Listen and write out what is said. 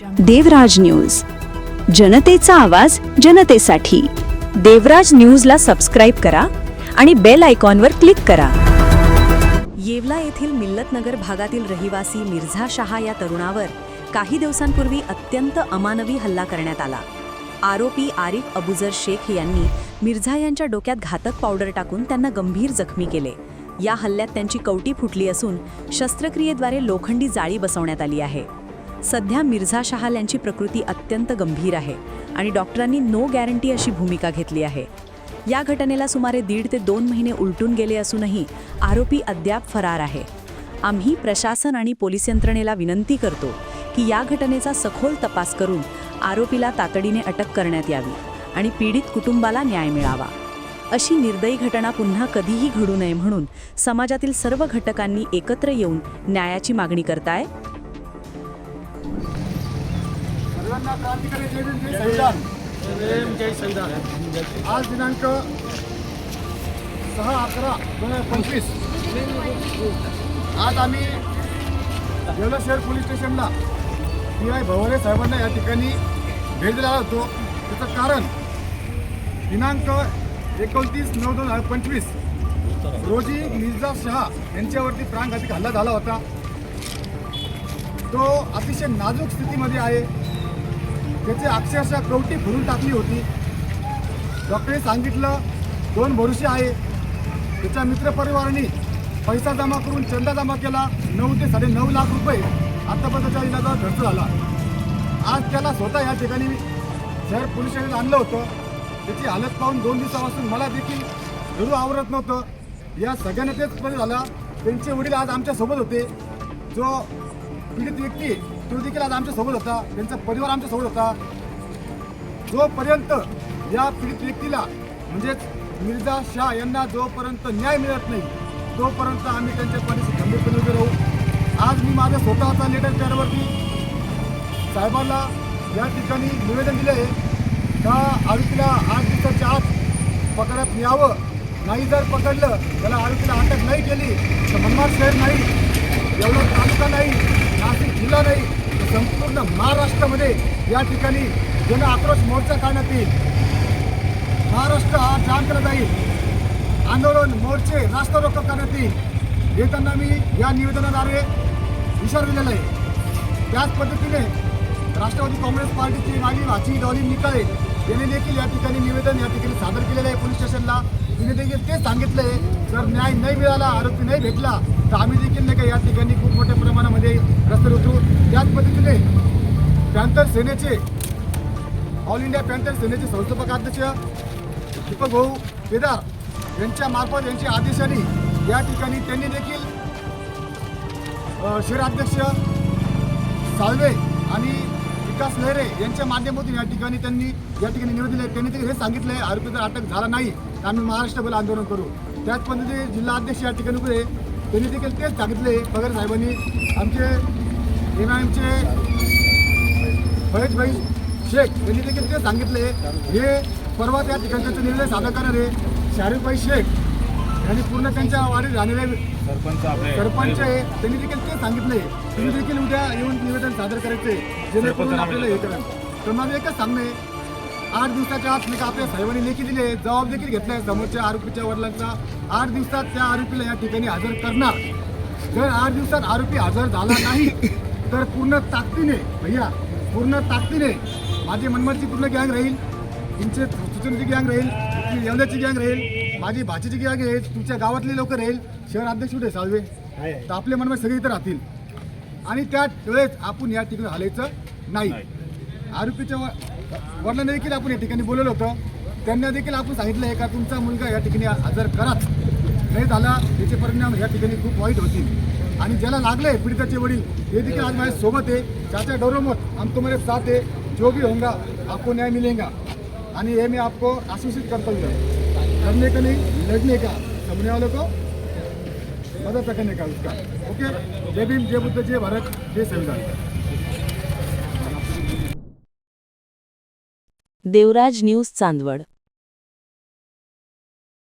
देवराज news. जनतेचा आवाज जनतेसाठी. देवराज न्यूजला सबस्क्राईब करा आणि बेल आयकॉनवर क्लिक करा. येवला येथील मिल्लतनगर भागातील रहिवासी मिर्झा शहा या तरुणावर काही दिवसांपूर्वी अत्यंत अमानवी हल्ला करण्यात आला. आरोपी आरिफ अबुजर शेख यांनी मिर्झा यांच्या डोक्यात घातक पावडर टाकून त्यांना गंभीर जखमी केले. या हल्ल्यात त्यांची कवटी फुटली असून शस्त्रक्रियेद्वारे लोखंडी जाळी बसवण्यात आली आहे. सध्या मिर्झा शहाल यांची प्रकृती अत्यंत गंभीर आहे आणि डॉक्टरांनी नो गॅरंटी अशी भूमिका घेतली आहे. या घटनेला सुमारे दीड ते दोन महिने उलटून गेले असूनही आरोपी अद्याप फरार आहे. आम्ही प्रशासन आणि पोलीस यंत्रणेला विनंती करतो की या घटनेचा सखोल तपास करून आरोपीला तातडीने अटक करण्यात यावी आणि पीडित कुटुंबाला न्याय मिळावा. अशी निर्दयी घटना पुन्हा कधीही घडू नये म्हणून समाजातील सर्व घटकांनी एकत्र येऊन न्यायाची मागणी करताय. सर्वांना क्रांतिकारी जय भीम जय संविधान जय संविधान आज दिनांक सहा अकरा दोन हजार पंचवीस. आज आम्ही येवला शहर पोलीस स्टेशनला पी आय भवारे साहेबांना या ठिकाणी भेट दिला होतो. त्याचं कारण दिनांक एकोणतीस नऊ दोन हजार पंचवीस रोजी मिर्झा शहा यांच्यावरती प्राणघातक हल्ला झाला होता. तो अतिशय नाजूक स्थितीमध्ये आहे. त्याची अक्षरशः कवटी भरून टाकली होती. डॉक्टरने सांगितलं दोन भरोसे आहे. त्याच्या मित्रपरिवारांनी पैसा जमा करून चंदा जमा केला. नऊ ते साडे नऊ लाख रुपये आतापर्यंत त्याच्या इलाजा खर्च झाला. आज त्याला स्वतः या ठिकाणी शहर पोलीस स्टेशन आणलं होतं. त्याची हालत पाहून दोन दिवसापासून मला देखील घरू आवरत नव्हतं. या सगळ्यांना तेच बरं झाला. त्यांचे वडील आज आमच्यासोबत होते. जो पीडित व्यक्ती तो देखील आज आमच्यासोबत होता. त्यांचा परिवार आमच्यासोबत होता. जोपर्यंत या पीडित व्यक्तीला म्हणजेच मिर्झा शाह यांना जोपर्यंत न्याय मिळत नाही तोपर्यंत आम्ही त्यांच्या पाठीशी खंबीरपणे उभे राहू. आज मी माझ्या स्वतःचा लेटर पॅडवरती साहेबांना या ठिकाणी निवेदन दिले आहे. का आरोपीला आठ दिवसाच्या आत पकडण्यात यावं नाही जर पकडलं त्याला आरोपीला अटक नाही केली तर मनमाड शहर नाही एवढं तालुका नाही नाशिक जिल्हा नाही. संपूर्ण महाराष्ट्रामध्ये या ठिकाणी जन आक्रोश मोर्चा काढण्यात येईल. महाराष्ट्र हा जाम केला जाईल. आंदोलन मोर्चे रास्ता रोको करण्यात येईल. येताना मी या निवेदनाद्वारे इशारा दिलेला आहे. त्याच पद्धतीने राष्ट्रवादी काँग्रेस पार्टीची माझी वाची डॉली निकाळे यांनी देखील या ठिकाणी निवेदन या ठिकाणी सादर केलेलं आहे. पोलीस स्टेशनला. तिने देखील तेच आहे जर न्याय नाही मिळाला आरोपी नाही भेटला तर आम्ही देखील नाही का या ठिकाणी खूप मोठ्या प्रमाणामध्ये रस्त्यावर उतरू त्याच पद्धतीने पॅन्थर सेनेचे ऑल इंडिया पॅन्थर सेनेचे संस्थापक अध्यक्ष दीपक भाऊ केदार यांच्या मार्फत यांच्या आदेशाने या ठिकाणी त्यांनी देखील शहराध्यक्ष साळवे आणि विकास लहरे यांच्या माध्यमातून या ठिकाणी त्यांनी या ठिकाणी निवेदन दिले त्यांनी देखील हे सांगितलं आरोपी जर अटक झाला नाही आम्ही महाराष्ट्रभर आंदोलन करू. त्याच पद्धतीने जिल्हा अध्यक्ष या ठिकाणी त्यांनी देखील तेच सांगितले. पगार साहेबांनी आमचे एम आय एमचे फैज भाई शेख यांनी देखील ते सांगितले. हे परवा त्या ठिकाणी त्यांचा निर्णय सादर करणार आहे शाहरुखभाई शेख यांनी पूर्ण त्यांच्या वाढीत राहणारे सरपंच सरपंच आहे. त्यांनी देखील ते सांगितले. तुम्ही देखील उद्या येऊन निवेदन सादर करायचे. जेणेकरून आपल्याला हे करा तर माझं एकच सांगणं आठ दिवसाच्या आत मी का आपल्या साहेबांनी लेखी दिले जबाब देखील घेतलाय समोरच्या आरोपीच्या वडिलांचा. आठ दिवसात त्या आरोपीला या ठिकाणी हजर करणार. जर आठ दिवसात आरोपी हजर झाला नाही तर पूर्ण ताकदीने भैया पूर्ण ताकदीने माझी मनमाडची पूर्ण गँग राहील. तुमचे सुचनची गँग राहील. तुमची येवल्याची गँग राहील. माझी भाचीची गँग राहील तुमच्या गावातले लोक राहील. शहर अध्यक्ष कुठे साळवे? तर आपले मनमाड सगळे इथं राहतील. आणि त्या वेळेस आपण या ठिकाणी हलायचं नाही. आरोपीच्या वडिलांना देखील आपण या ठिकाणी बोलवलं होतं. त्यांना देखील आपण सांगितलं आहे का तुमचा मुलगा या ठिकाणी हजर कराच. नाही झाला त्याचे परिणाम या ठिकाणी खूप वाईट होतील. आणि ज्याला लागले पीडिताचे वडील हे देखील आज माझ्या सोबत आहे. चाचा डोरोमत हम तुम्हारे साथ है जो भी होगा आपको न्याय मिलेगा. आणि हे मी आपको आश्वासित कर्तव्य हूँ का नाही लढणे का? सामने वालों को मदद करने का उसका? ओके जय भीम जय बुद्ध जय भारत जय संविधान. देवराज न्यूज चांदवड.